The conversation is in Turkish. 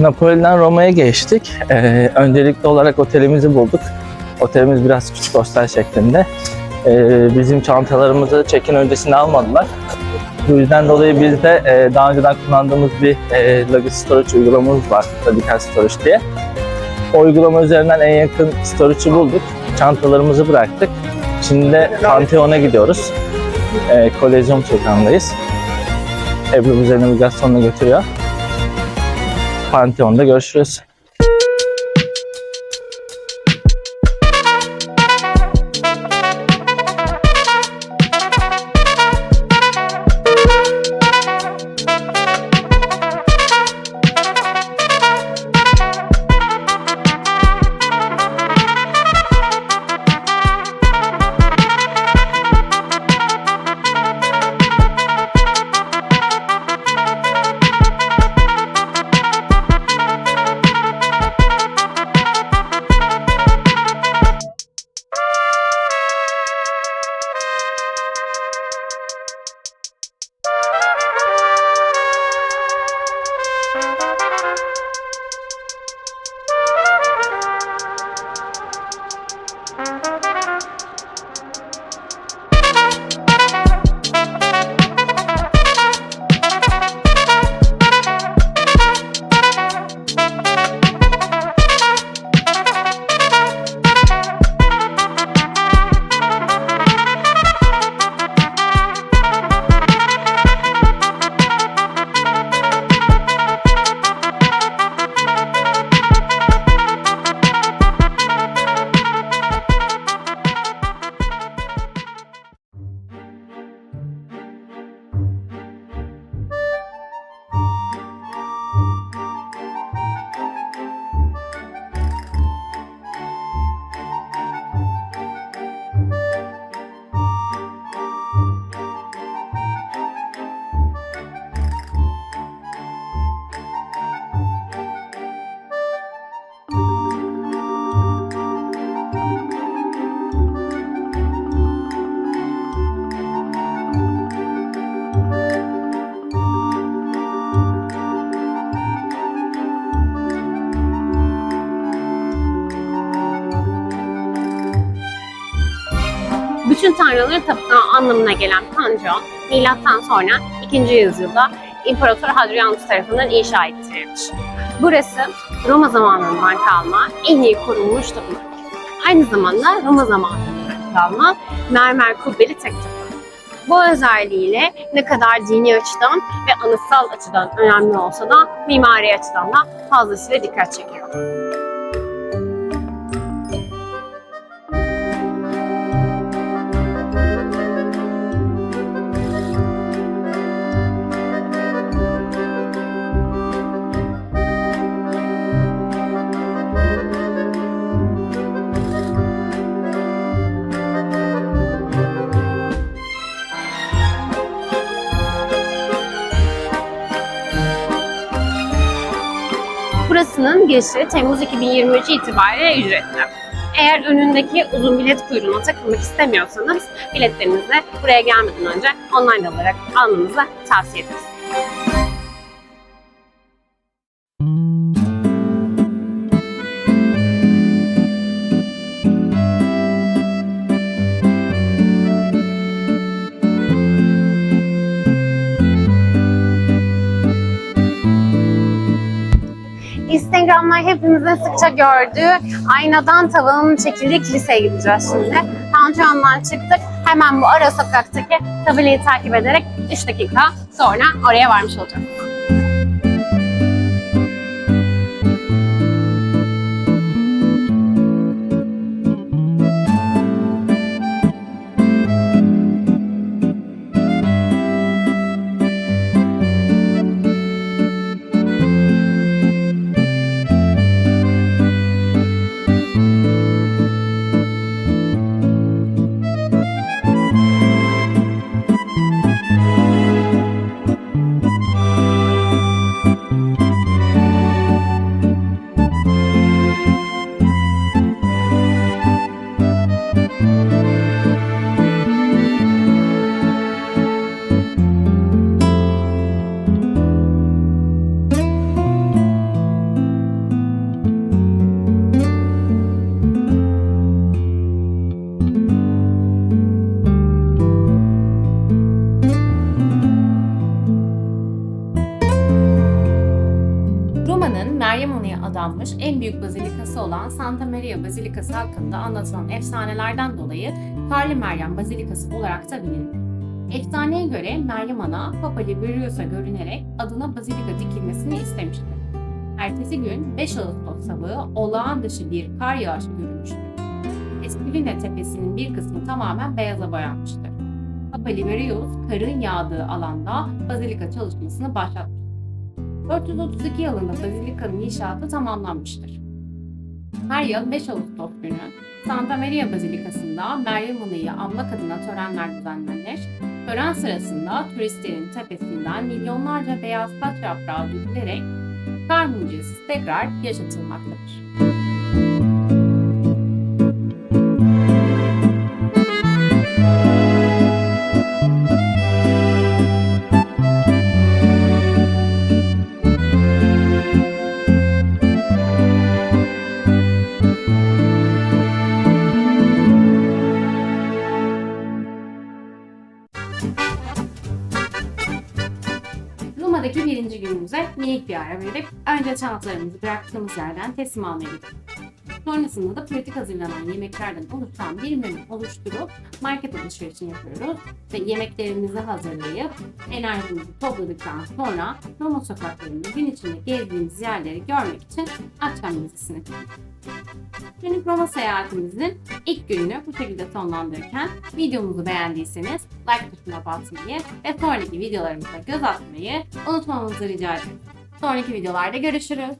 Napoli'den Roma'ya geçtik. Ee, öncelikli olarak otelimizi bulduk. Otelimiz biraz küçük hostel şeklinde. Ee, bizim çantalarımızı check-in öncesinde almadılar. Bu yüzden dolayı biz de e, daha önceden kullandığımız bir e, Luggage Storage uygulamamız var. Radical Storage diye. O uygulama üzerinden en yakın storage'ı bulduk. Çantalarımızı bıraktık. Şimdi de Pantheon'a gidiyoruz. E, Kolezyum sokağındayız. Ebru bize navigasyonla götürüyor. Pantheon'da görüşürüz. Bütün tanrıların tapınağı anlamına gelen Pantheon, milattan sonra 2. yüzyılda İmparator Hadrianus tarafından inşa ettirilmiş. Burası Roma zamanından kalma en iyi korunmuş tapınak. Aynı zamanda Roma zamanından kalma mermer kubbeli tek tapınak. Bu özelliğiyle ne kadar dini açıdan ve anıtsal açıdan önemli olsa da mimari açıdan da fazlasıyla dikkat çekiyor. Burasının girişi Temmuz 2023 itibariyle ücretli. Eğer önündeki uzun bilet kuyruğuna takılmak istemiyorsanız biletlerinizi buraya gelmeden önce online olarak almanızı tavsiye ederiz. Instagram'da hepimizin sıkça gördüğü aynadan tavanın çekildiği kiliseye gideceğiz şimdi. Pantheon'dan çıktık. Hemen bu ara sokaktaki tabelayı takip ederek 3 dakika sonra oraya varmış olacağız. Adanmış en büyük bazilikası olan Santa Maria Bazilikası hakkında anlatılan efsanelerden dolayı Karlı Meryem Bazilikası olarak da bilinir. Efsaneye göre Meryem Ana, Papa Liberius'a görünerek adına bazilika dikilmesini istemiştir. Ertesi gün 5 Ağustos sabahı olağan dışı bir kar yağışı görülmüştür. Esquiline Tepesi'nin bir kısmı tamamen beyaza boyanmıştır. Papa Liberius, karın yağdığı alanda bazilika çalışmasını başlatmıştır. 432 yılında bazilikanın inşaatı tamamlanmıştır. Her yıl 5 Ağustos günü Santa Maria Bazilikası'nda Meryem Ana'yı anmak adına törenler düzenlenir. Tören sırasında turistlerin tepesinden milyonlarca beyaz taş yaprağı dökülerek kar tekrar yaşatılmaktadır. Bir ara verip önce çantalarımızı bıraktığımız yerden teslim almaya gittik. Sonrasında da pratik hazırlanan yemeklerden oluşan bir menü oluşturup market alışverişini yapıyoruz ve yemeklerimizi hazırlayıp enerjimizi topladıktan sonra Roma sokaklarında gün içinde gezdiğimiz yerleri görmek için akşam gezisine. Günlük Roma seyahatimizin ilk gününü bu şekilde sonlandırırken videomuzu beğendiyseniz like tuşuna basmayı ve sonraki videolarımıza göz atmayı unutmamanızı rica ederim. Sonraki videolarda görüşürüz.